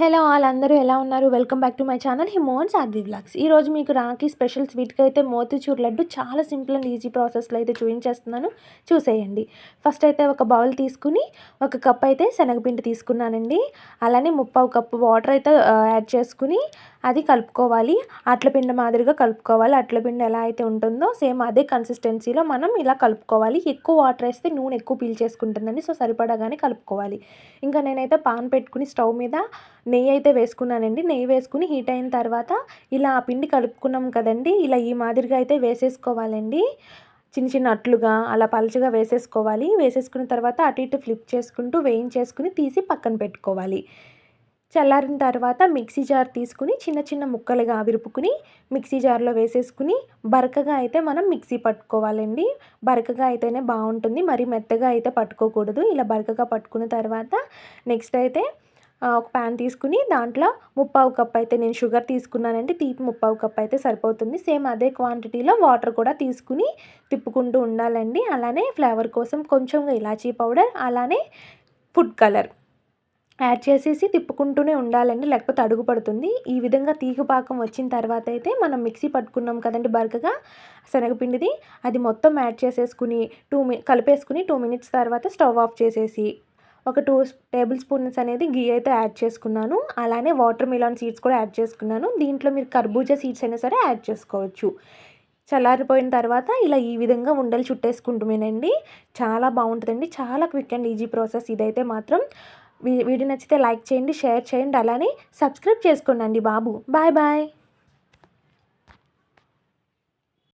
Hello వాళ్ళందరూ ఎలా ఉన్నారు? Welcome back to my channel హిమోన్స్ RV vlogs ఈరోజు మీకు రాఖీ స్పెషల్ స్వీట్కి అయితే మోతిచూర్ లడ్డు చాలా సింపుల్ అండ్ ఈజీ ప్రాసెస్లో అయితే చూపించేస్తున్నాను చూసేయండి. ఫస్ట్ అయితే ఒక బౌల్ తీసుకుని ఒక కప్ అయితే శనగపిండి తీసుకున్నానండి. అలానే ముప్పావు కప్పు వాటర్ అయితే యాడ్ చేసుకుని అది కలుపుకోవాలి. అట్ల పిండి మాదిరిగా కలుపుకోవాలి. అట్ల పిండి ఎలా అయితే ఉంటుందో సేమ్ అదే కన్సిస్టెన్సీలో మనం ఇలా కలుపుకోవాలి. ఎక్కువ వాటర్ వేస్తే నూనె ఎక్కువ పీల్చేసుకుంటుందండి సో సరిపడగానే కలుపుకోవాలి. ఇంకా నేనైతే పాన్ పెట్టుకుని స్టవ్ మీద నెయ్యి అయితే వేసుకున్నానండి. నెయ్యి వేసుకుని హీట్ అయిన తర్వాత ఇలా ఆ పిండి కలుపుకున్నాం కదండి. ఇలా ఈ మాదిరిగా అయితే వేసేసుకోవాలండి. చిన్న చిన్న అట్లుగా అలా పలుచగా వేసేసుకోవాలి. వేసేసుకున్న తర్వాత అటు ఇటు ఫ్లిప్ చేసుకుంటూ వేయించేసుకుని తీసి పక్కన పెట్టుకోవాలి. చల్లారిన తర్వాత మిక్సీ జార్ తీసుకుని చిన్న చిన్న ముక్కలుగా విరుపుకుని మిక్సీ జార్లో వేసేసుకుని బరకగా అయితే మనం మిక్సీ పట్టుకోవాలండి. బరకగా అయితేనే బాగుంటుంది. మరి మెత్తగా అయితే పట్టుకోకూడదు. ఇలా బరకగా పట్టుకున్న తర్వాత నెక్స్ట్ అయితే ఒక ప్యాన్ తీసుకుని దాంట్లో ముప్పావు కప్ అయితే నేను షుగర్ తీసుకున్నానండి. తీపి ముప్పావు కప్ అయితే సరిపోతుంది. సేమ్ అదే క్వాంటిటీలో వాటర్ కూడా తీసుకుని తిప్పుకుంటూ ఉండాలండి. అలానే ఫ్లేవర్ కోసం కొంచెంగా ఇలాచీ పౌడర్ అలానే ఫుడ్ కలర్. యాడ్ చేసేసి తిప్పుకుంటూనే ఉండాలండి లేకపోతే అడుగు పడుతుంది. ఈ విధంగా తీగపాకం వచ్చిన తర్వాత అయితే మనం మిక్సీ పట్టుకున్నాం కదండి బరకగా శనగపిండిది. అది మొత్తం యాడ్ చేసేసుకుని టూ మి కలిపేసుకుని టూ మినిట్స్ తర్వాత స్టవ్ ఆఫ్ చేసేసి ఒక టూ టేబుల్ స్పూన్స్ అనేది గీ అయితే యాడ్ చేసుకున్నాను. అలానే వాటర్ మిలాన్ సీడ్స్ కూడా యాడ్ చేసుకున్నాను. దీంట్లో మీరు కర్బూజా సీడ్స్ అయినా సరే యాడ్ చేసుకోవచ్చు. చల్లారిపోయిన తర్వాత ఇలా ఈ విధంగా ఉండలు చుట్టేసుకుంటుమేనండి చాలా బాగుంటుందండి. చాలా క్విక్ అండ్ ఈజీ ప్రాసెస్. ఇదైతే మాత్రం వీడియో నచ్చితే లైక్ చేయండి షేర్ చేయండి అలానే సబ్స్క్రైబ్ చేసుకోండి బాబు. Bye bye.